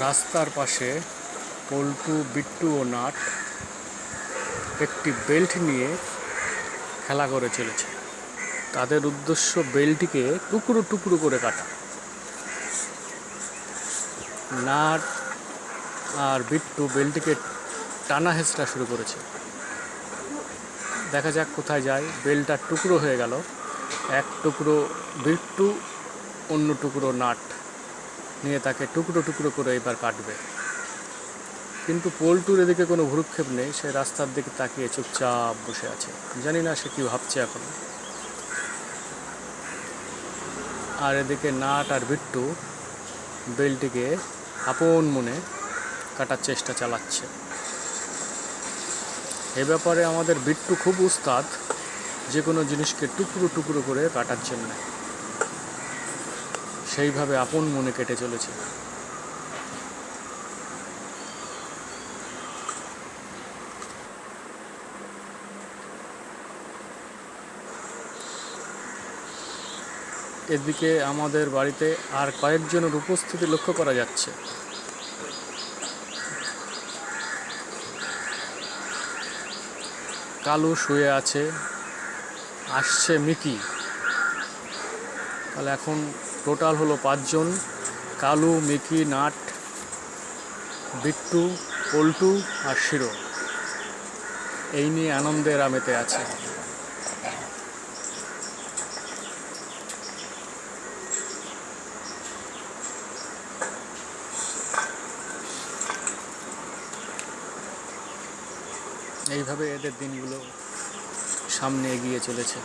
রাস্তার পাশে পল্টু, বিট্টু ও নাট একটি বেল্ট নিয়ে খেলা করে চলেছে। তাদের উদ্দেশ্য বেল্টটিকে টুকরো টুকরো করে কাটা। নাট আর বিট্টু বেল্টটিকে টানা হেঁচড়া শুরু করেছে। দেখা যাক কোথায় যায়। বেলটা টুকরো হয়ে গেল। এক টুকরো বিট্টু, অন্য টুকরো নাট। নিয়ে তাকে টুকরো টুকরো করে এবার কাটবে। কিন্তু পোলটুর এদিকে কোনো ভ্রুক্ষেপ নেই, সে রাস্তার দিকে তাকিয়ে চুপচাপ বসে আছে। জানি না সে কি ভাবছে এখন। আর এদিকে নাট আর বিট্টু বেলটিকে আপন মনে কাটার চেষ্টা চালাচ্ছে। এ ব্যাপারে আমাদের বিট্টু খুব উস্তাদ, যে কোনো জিনিসকে টুকরো টুকরো করে কাটার জন্য। সেইভাবে আপন মনে কেটে চলেছে। এদিকে আমাদের বাড়িতে আর কয়েকজনের উপস্থিতি লক্ষ্য করা যাচ্ছে। কালু শুয়ে আছে, আসছে মিকি। তাহলে এখন টোটাল হলো পাঁচজন। কালু মিকি নাট, বিট্টু, পল্টু আর শিরো। এই নিয়ে আনন্দের আমেতে আছে। এইভাবে এদের দিনগুলো সামনে এগিয়ে চলেছে।